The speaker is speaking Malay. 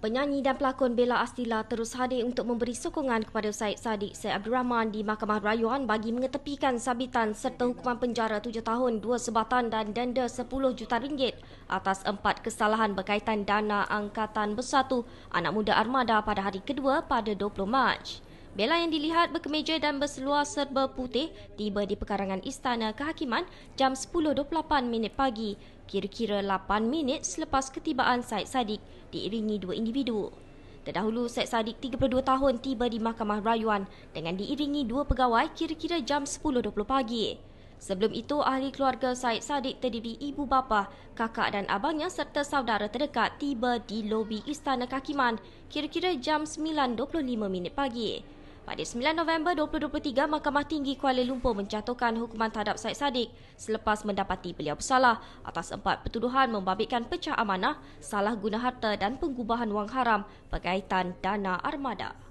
Penyanyi dan pelakon Bella Astila terus hadir untuk memberi sokongan kepada Syed Saddiq Syed Abdul Rahman di Mahkamah Rayuan bagi mengetepikan sabitan serta hukuman penjara 7 tahun, 2 sebatan dan denda 10 juta ringgit atas empat kesalahan berkaitan dana Angkatan Bersatu Anak Muda Armada pada hari kedua pada 20 Mac. Bella yang dilihat berkemeja dan berseluar serba putih tiba di pekarangan Istana Kehakiman jam 10.28 minit pagi kira-kira 8 minit selepas ketibaan Syed Saddiq diiringi dua individu. Terdahulu, Syed Saddiq 32 tahun tiba di Mahkamah Rayuan dengan diiringi dua pegawai kira-kira jam 10.20 pagi. Sebelum itu, ahli keluarga Syed Saddiq terdiri ibu bapa, kakak dan abangnya serta saudara terdekat tiba di lobi Istana Kakiman kira-kira jam 9.25 minit pagi. Pada 9 November 2023, Mahkamah Tinggi Kuala Lumpur menjatuhkan hukuman terhadap Syed Saddiq selepas mendapati beliau bersalah atas empat pertuduhan membabitkan pecah amanah, salah guna harta dan penggubahan wang haram berkaitan dana armada.